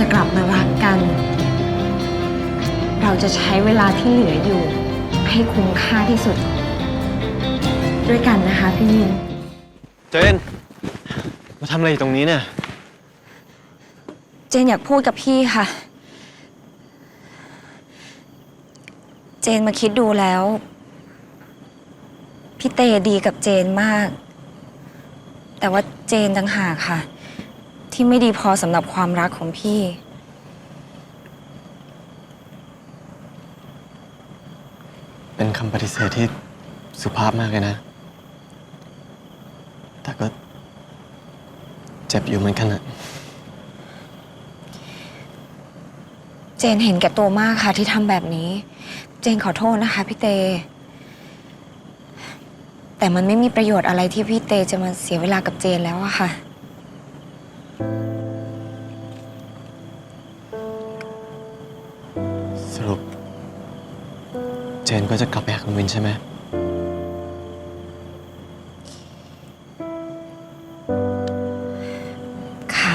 จะกลับมารักกัน เราจะใช้เวลาที่เหลืออยู่ ให้คุ้มค่าที่สุด ด้วยกันนะคะพี่วิน เจนมาทำอะไรอยู่ตรงนี้เนี่ย เจนอยากพูดกับพี่ค่ะ เจนมาคิดดูแล้ว พี่เตดีกับเจนมาก แต่ว่าเจนต่างหากค่ะ ที่ไม่ดีพอสำหรับความรักของพี่ เป็นคำปฏิเสธที่สุภาพมากเลยนะ แต่ก็เจ็บอยู่เหมือนกันอะเจนเห็นแก่ตัวมากค่ะที่ทำแบบนี้ เจนขอโทษนะคะพี่เต แต่มันไม่มีประโยชน์อะไรที่พี่เตจะมาเสียเวลากับเจนแล้วอะค่ะ ใช่ไหม ค่ะ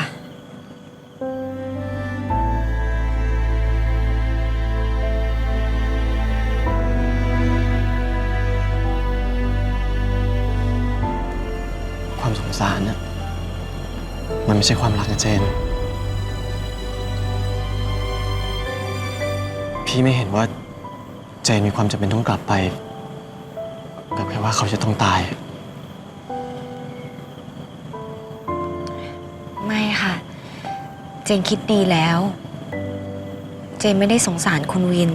ความสงสารน่ะมันไม่ใช่ความรักนะเจน พี่ไม่เห็นว่าเจนมีความจำเป็นต้องกลับไปแบบแค่ ว่าเขาจะต้องตาย ไม่ค่ะ เจนคิดดีแล้ว เจนไม่ได้สงสารคุณวิน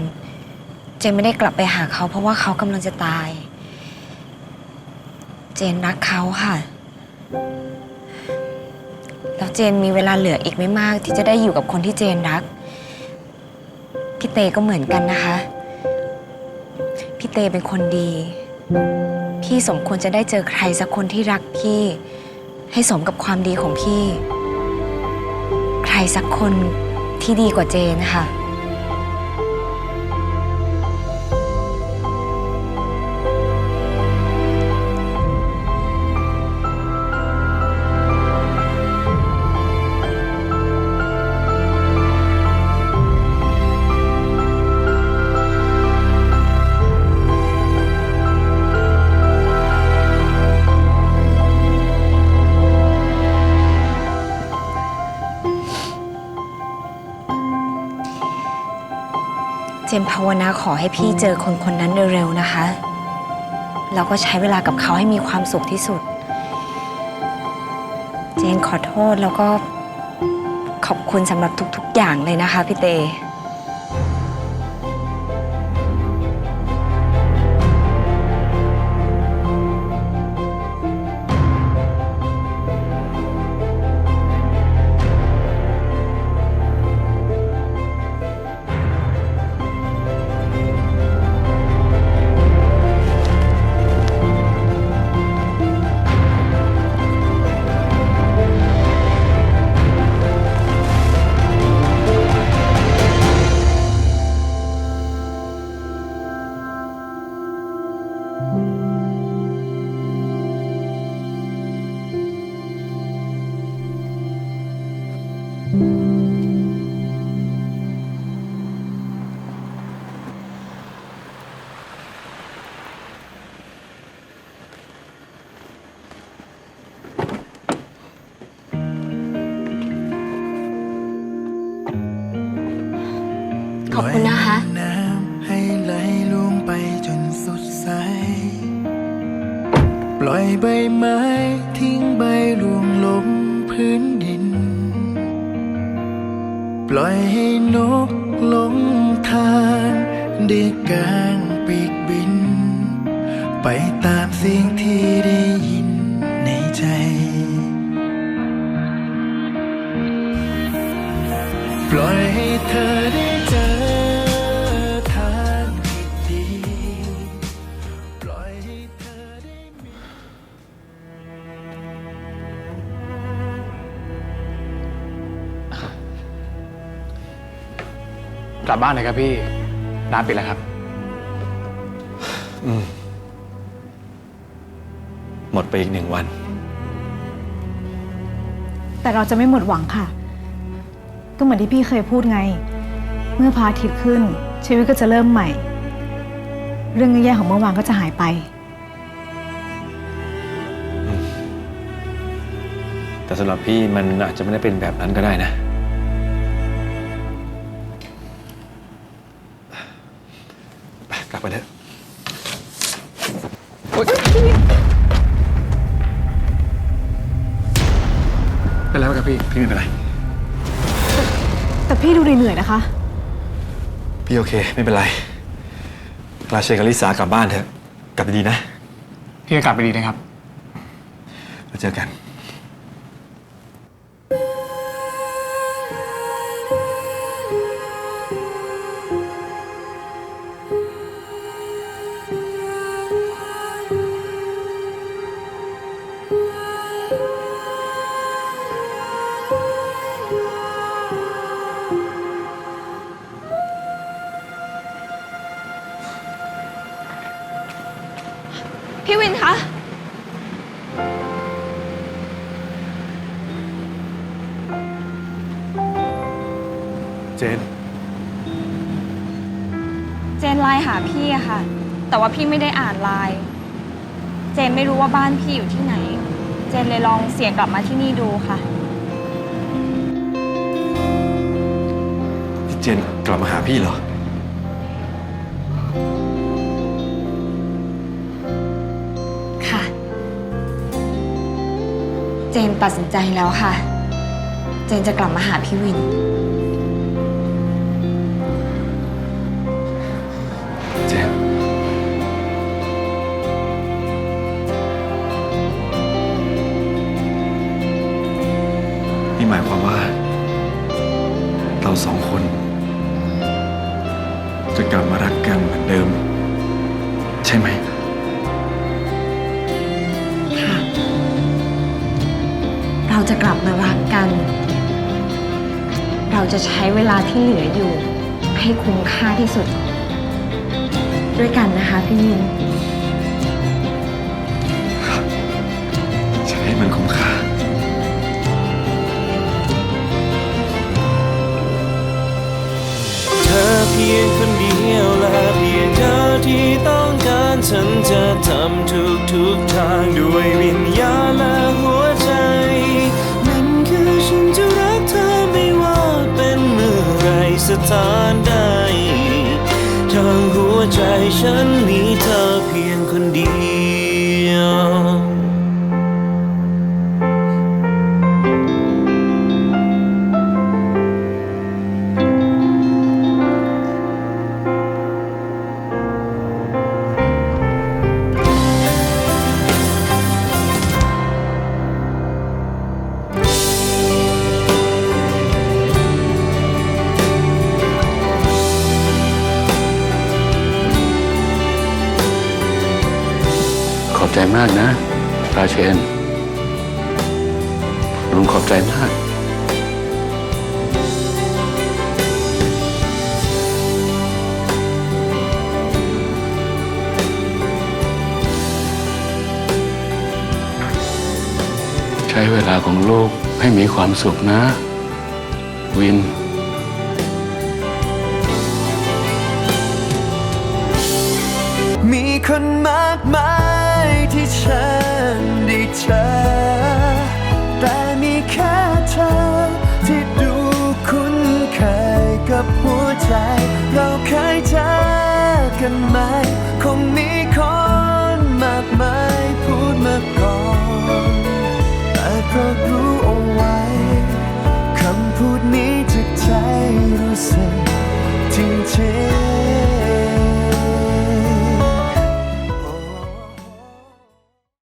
เจนไม่ได้กลับไปหาเขาเพราะว่าเขากำลังจะตาย เจนรักเขาค่ะ แล้วเจนมีเวลาเหลืออีกไม่มากที่จะได้อยู่กับคนที่เจนรัก พี่เตก็เหมือนกันนะคะ พี่เตเป็นคนดี พี่สมควรจะได้เจอใครสักคนที่รักพี่ ให้สมกับความดีของพี่ ใครสักคนที่ดีกว่าเจนค่ะ เจนภาวนาขอให้พี่เจอคนคนนั้นเร็วๆนะคะ แล้วก็ใช้เวลากับเขาให้มีความสุขที่สุด เจนขอโทษแล้วก็ขอบคุณสำหรับทุกๆอย่างเลยนะคะพี่เต ขอบคุณนะคะปล่อยน้ำให้ไหลลงไปจนสุดสายปล่อยใบไม้ทิ้งใบร่วงลงพื้นดิน ปล่อยให้นกลงทางได้กางปีกบิน ไปตามเสียงที่ได้ กลับบ้านเลยครับพี่ ร้านปิดแล้วครับ หมดไปอีกหนึ่งวัน แต่เราจะไม่หมดหวังค่ะ ก็เหมือนที่พี่เคยพูดไง เมื่อพระอาทิตย์ขึ้น ชีวิตก็จะเริ่มใหม่ เรื่องแย่ๆของเมื่อวานก็จะหายไป แต่สำหรับพี่มันอาจจะไม่ได้เป็นแบบนั้นก็ได้นะ ไปกลับไปเถอะเป็นไรไหมครับพี่ พี่ไม่เป็นไร แต่พี่ดูเหนื่อยๆนะคะ พี่โอเค ไม่เป็นไรกลาเชนกับลิสากลับบ้านเถอะ กลับดีๆนะ พี่ก็กลับไปดีนะครับ แล้วเจอกัน เจน เจนไลน์หาพี่อะค่ะ แต่ว่าพี่ไม่ได้อ่านไลน์เจนไม่รู้ว่าบ้านพี่อยู่ที่ไหน เจนเลยลองเสียงกลับมาที่นี่ดูค่ะ พี่เจนกลับมาหาพี่เหรอ ค่ะ เจนตัดสินใจแล้วค่ะ เจนจะกลับมาหาพี่วิน จะกลับมารักกันเหมือนเดิม ใช่ไหม ค่ะ เราจะกลับมารักกัน เราจะใช้เวลาที่เหลืออยู่ ให้คุ้มค่าที่สุด ด้วยกันนะคะพี่มิน ที่ต้องการฉันจะทำทุกทุกๆทางด้วยวิญญาณและหัวใจ นั่นคือฉันจะรักเธอไม่ว่าเป็นเมื่อไรสถานใดทางหัวใจฉันมีเธอเพียงคนเดียว มากนะ ราเชน ลุงขอบใจมาก ใช้เวลาของลูกให้มีความสุขนะ วินมีคนมากมาย ที่ฉันได้เจอ แต่มีแค่เธอ ที่ดูคุ้นเคยกับหัวใจ เราเคยเจอกันไหมคงมี